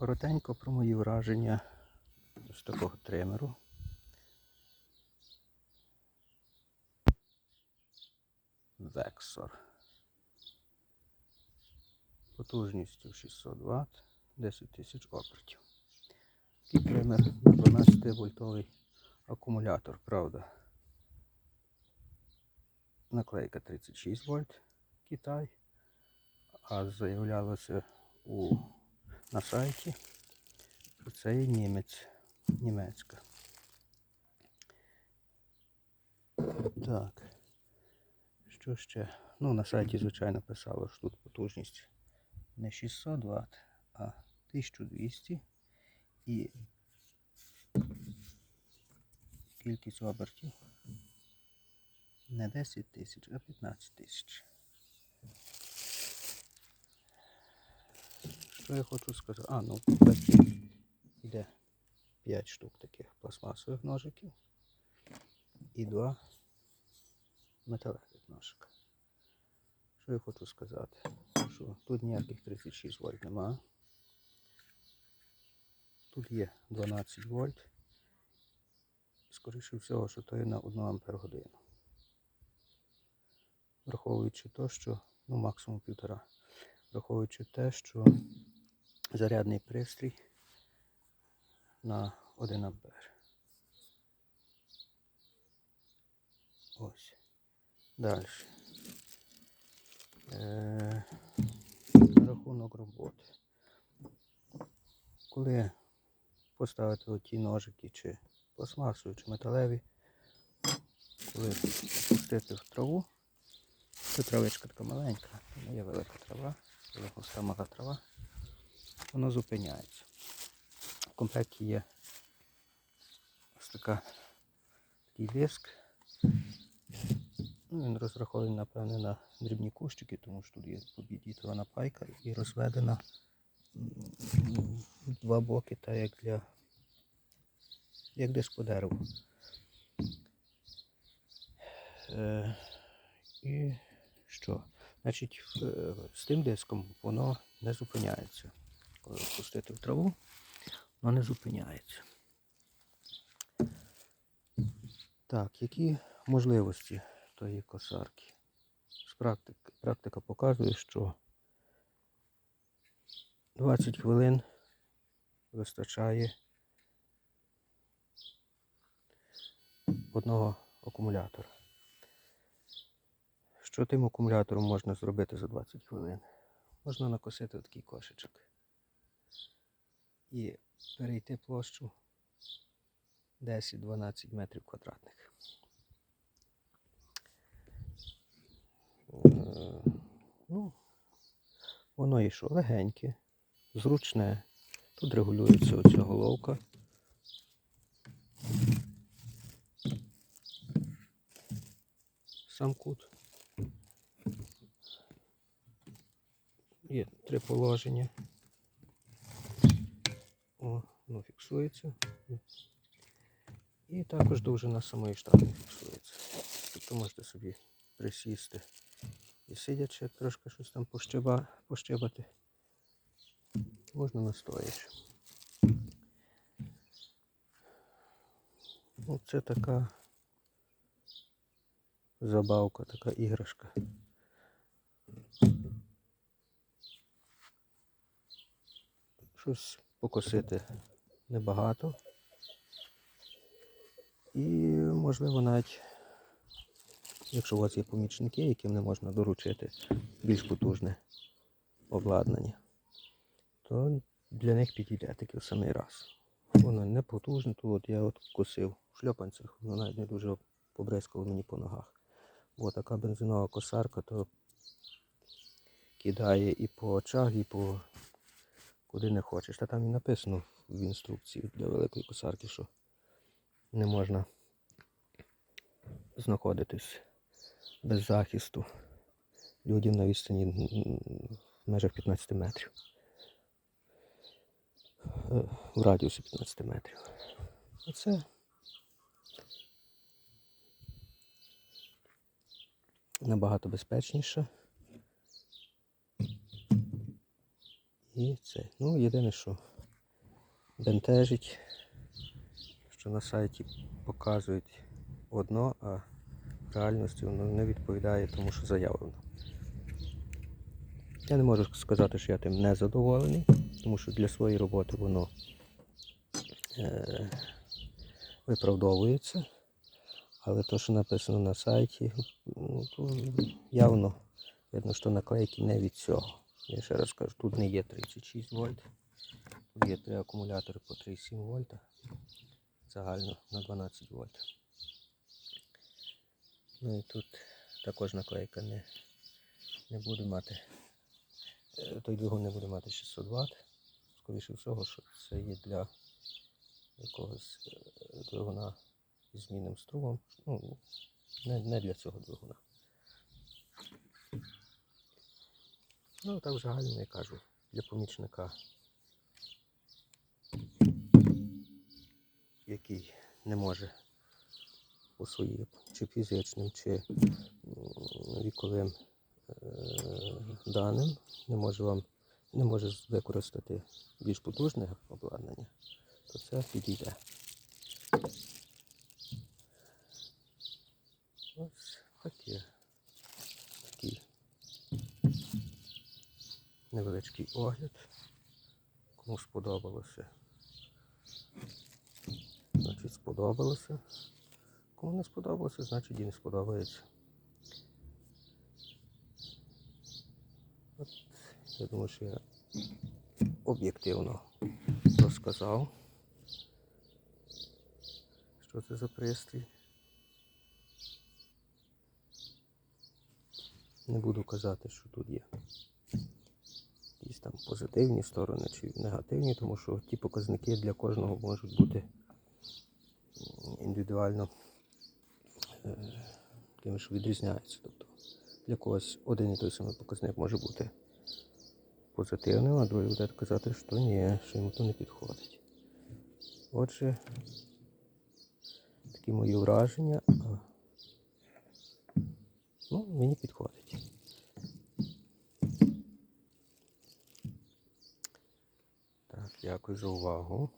Коротенько про мої враження з такого тримеру. Вексор. Потужністю 600 Вт, 10 тисяч обертів. Такий тример на 12 вольтовий акумулятор, правда. Наклейка 36 вольт Китай, а заявлялося у, на сайті, це є німець, німецька. Так. Що ще? Ну, на сайті, звичайно, писало, що тут потужність не 600 Вт, а 1200 і кількість обертів не 10 тисяч, а 15 тисяч. Що я хочу сказати? А, ну комплекті йде 5 штук таких пластмасових ножиків і 2 металевих ножика. Що я хочу сказати? Що тут ніяких 36 вольт немає. Тут є 12 вольт. Скоріше всього, що то є на 1 ампер годину. Враховуючи те, що, ну максимум півтора. Враховуючи те, що зарядний пристрій на 1 ампер. Ось. Далі. Е, рахунок роботи. Коли поставити оті ножики, чи пластмасові, чи металеві, коли пустити в траву, це травичка така маленька, не є велика трава, але густа мала трава, воно зупиняється. В комплекті є ось така, такий диск. Ну, він розрахований, напевне, на дрібні кущики, тому що тут є побідітована пайка і розведена два боки, так як для як диск по дереву. Е, і що? Значить, е, з тим диском воно не зупиняється. Коли пустити в траву, воно не зупиняється. Так, які можливості тої косарки? З практики, практика показує, що 20 хвилин вистачає одного акумулятора. Що тим акумулятором можна зробити за 20 хвилин? Можна накосити такий кошечок і перейти площу 10-12 метрів квадратних. Е, Ну, воно і що легеньке, зручне. Тут регулюється оця головка. Сам кут. Є три положення. Воно фіксується. І також довжина самої штанги фіксується. Тобто можете собі присісти і сидячи трошки щось там пощеба, пощебати. Можна настоячи. Ну, це така забавка, така іграшка. Щось покосити небагато. І можливо навіть, якщо у вас є помічники, яким не можна доручити більш потужне обладнання, то для них підійде таки в самий раз. Воно не потужне, то от я от косив в шльопанцях, воно навіть не дуже побризкало мені по ногах. Бо така бензинова косарка, то кидає і по очах, і по куди не хочеш. Та там і написано в інструкції для великої косарки, що не можна знаходитись без захисту людям на відстані в межах 15 метрів. Е, В радіусі 15 метрів. Оце набагато безпечніше. І це. Ну, єдине, що бентежить, що на сайті показують одно, а в реальності воно не відповідає тому, що заявлено. Я не можу сказати, що я тим не задоволений, тому що для своєї роботи воно е, виправдовується. Але те, що написано на сайті, ну, то явно видно, що наклейки не від цього. Я ще раз кажу, тут не є 36 вольт, тут є три акумулятори по 3,7 вольта, загально на 12 вольт. Ну і тут також наклейка не, не буде мати, е, той двигун не буде мати 600 Вт. Скоріше всього, що це є для якогось е, двигуна зі змінним струмом. Ну, не, не для цього двигуна. Ну, так в загальному я кажу, для помічника, який не може по своїм чи фізичним, чи віковим е, даним, не може вам не може використати більш потужне обладнання, то це підійде. Ось таке. Невеличкий огляд. Кому сподобалося. Значить сподобалося. Кому не сподобалося, значить і не сподобається. От, я думаю, що я об'єктивно розказав, що це за пристрій. Не буду казати, що тут є якісь там позитивні сторони чи негативні, тому що ті показники для кожного можуть бути індивідуально е, тим, що відрізняються. Тобто для когось один і той самий показник може бути позитивним, а другий буде казати, що ні, що йому то не підходить. Отже, такі мої враження. Ну, мені підходить. Дякую за увагу.